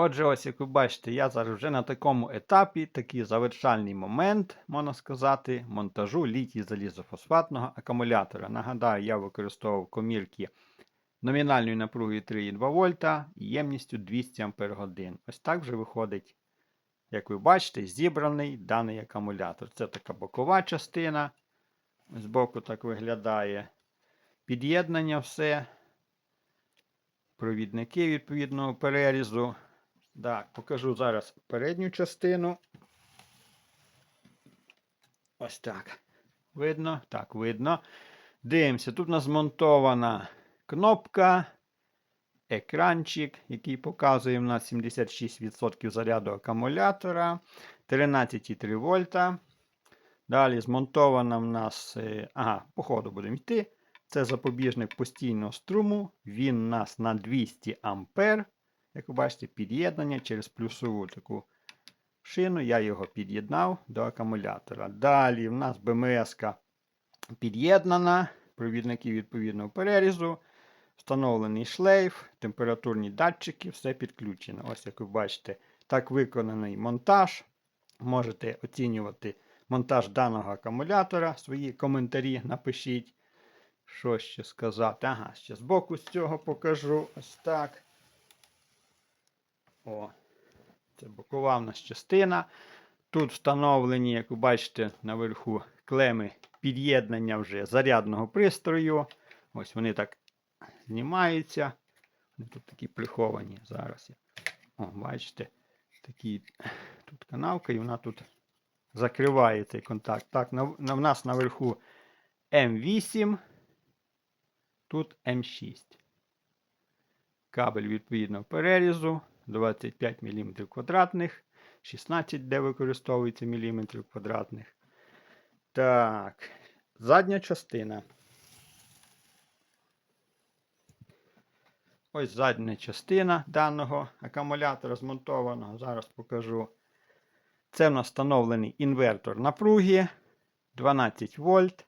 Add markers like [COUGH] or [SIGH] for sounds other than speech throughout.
Отже, ось як ви бачите, я зараз вже на такому етапі, такий завершальний момент, можна сказати, монтажу літій залізофосфатного акумулятора. Нагадаю, я використовував комірки номінальною напругою 3,2 вольта і ємністю 200 Ах. Ось так вже виходить, як ви бачите, зібраний даний акумулятор. Це така бокова частина. З боку так виглядає. Під'єднання все. Провідники відповідного перерізу. Так, покажу зараз передню частину. Ось так. Видно? Так, видно. Дивимося, тут у нас змонтована кнопка, екранчик, який показує в нас 76% заряду акумулятора, 13,3 вольта. Далі змонтована в нас, е, ага, по ходу будемо йти. Це запобіжник постійного струму. Він у нас на 200 ампер. Як ви бачите, під'єднання через плюсову таку шину. Я його під'єднав до акумулятора. Далі в нас БМС під'єднана, провідники відповідного перерізу, встановлений шлейф, температурні датчики, все підключено. Ось як ви бачите, так виконаний монтаж. Можете оцінювати монтаж даного акумулятора. Свої коментарі напишіть. Що ще сказати? Ага, ще збоку з цього покажу. Ось так. О, це бокова в нас частина. Тут встановлені, як ви бачите, наверху клеми під'єднання вже зарядного пристрою. Ось вони так знімаються. Вони тут такі приховані. Зараз. О, бачите, такі, тут канавка, і вона тут закриває цей контакт. Так, на, на, в нас наверху М8, тут М6. Кабель відповідно перерізу. 25 мм квадратних, 16, де використовується мм квадратних. Так, задня частина. Ось задня частина даного акумулятора змонтованого. Зараз покажу. Це в нас встановлений інвертор напруги 12 вольт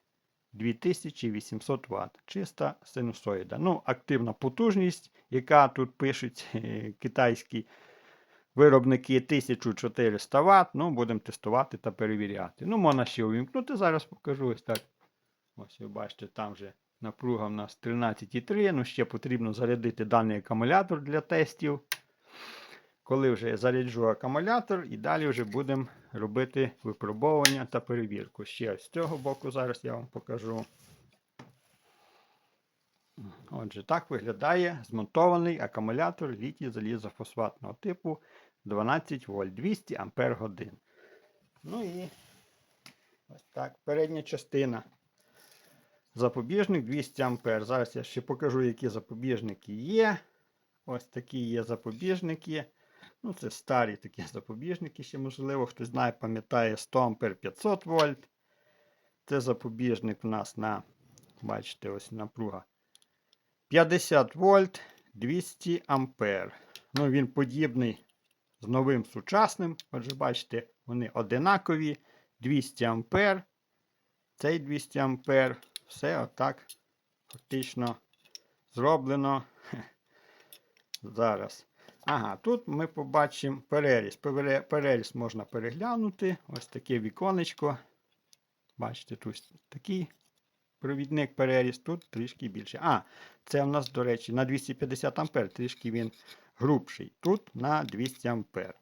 2800 Вт. Чиста синусоїда. Ну, активна потужність, яка тут пишуть е, китайські виробники 1400 Вт. Ну, будемо тестувати та перевіряти. Ну, можна ще увімкнути. Зараз покажу ось так. Ось ви бачите, там вже напруга в нас 13,3. Ну, ще потрібно зарядити даний акумулятор для тестів. Коли вже заряджу акумулятор, і далі вже будемо робити випробовування та перевірку. Ще з цього боку зараз я вам покажу. Отже, так виглядає змонтований акумулятор літій залізофосфатного типу 12 вольт 200 ампер годин. Ну і ось так, передня частина. Запобіжник 200 ампер. Зараз я ще покажу, які запобіжники є. Ось такі є запобіжники. Ну, це старі такі [LAUGHS] запобіжники, ще, можливо, хтось знає, пам'ятає 100 ампер 500 вольт. Це запобіжник у нас на, бачите, ось напруга 50 вольт 200 ампер. Ну, він подібний з новим сучасним. Отже, бачите, вони одинакові. 200 ампер. Цей 200 ампер. Все отак фактично зроблено. [LAUGHS] Зараз. Ага, тут ми побачимо переріз. Пере- Переріз можна переглянути. Ось таке віконечко. Бачите, тут такий провідник переріз, тут трішки більше. А, це у нас, до речі, на 250 ампер, трішки він грубший. Тут на 200 ампер.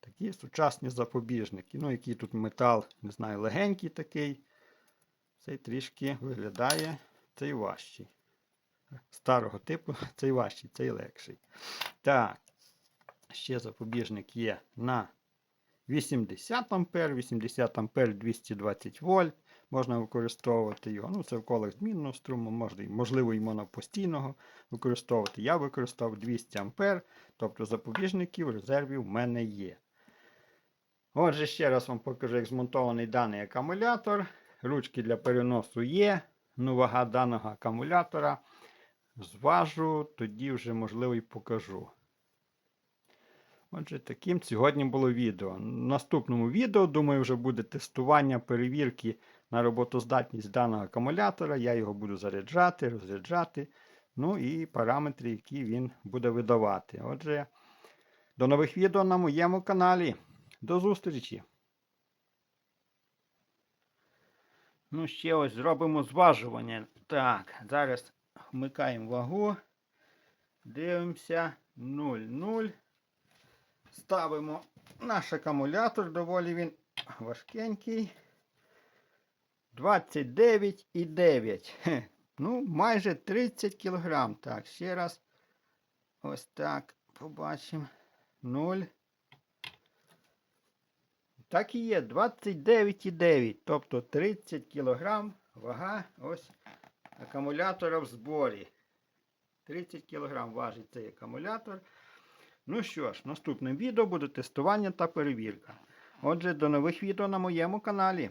Такі сучасні запобіжники. Ну, який тут метал, не знаю, легенький такий. Цей трішки виглядає цей важчий. Старого типу, цей важчий, цей легший. Так, ще запобіжник є на 80 ампер, 80 ампер 220 вольт. Можна використовувати його. Ну, це в колах змінного струму, можна, можливо, і монопостійного використовувати. Я використовував 200 ампер, тобто запобіжників резервів в мене є. Отже, ще раз вам покажу, як змонтований даний акумулятор. Ручки для переносу є. Ну, вага даного акумулятора. Зважу, тоді вже, можливо, і покажу. Отже, таким сьогодні було відео. В наступному відео, думаю, вже буде тестування перевірки на роботоздатність даного акумулятора. Я його буду заряджати, розряджати. Ну і параметри, які він буде видавати. Отже, До нових відео на моєму каналі. До зустрічі! Ну, ще ось зробимо зважування. Так, зараз вмикаємо вагу. Дивимося 0,0. Ставимо наш акумулятор, доволі він важкенький. 29,9. Хе, Ну, майже 30 кг. Так, ще раз. Ось так. Побачимо. 0. Так і є. 29,9. Тобто 30 кг вага ось акумулятора в зборі. 30 кг важить цей акумулятор. Ну що ж, наступним відео буде тестування та перевірка. Отже, до нових відео на моєму каналі.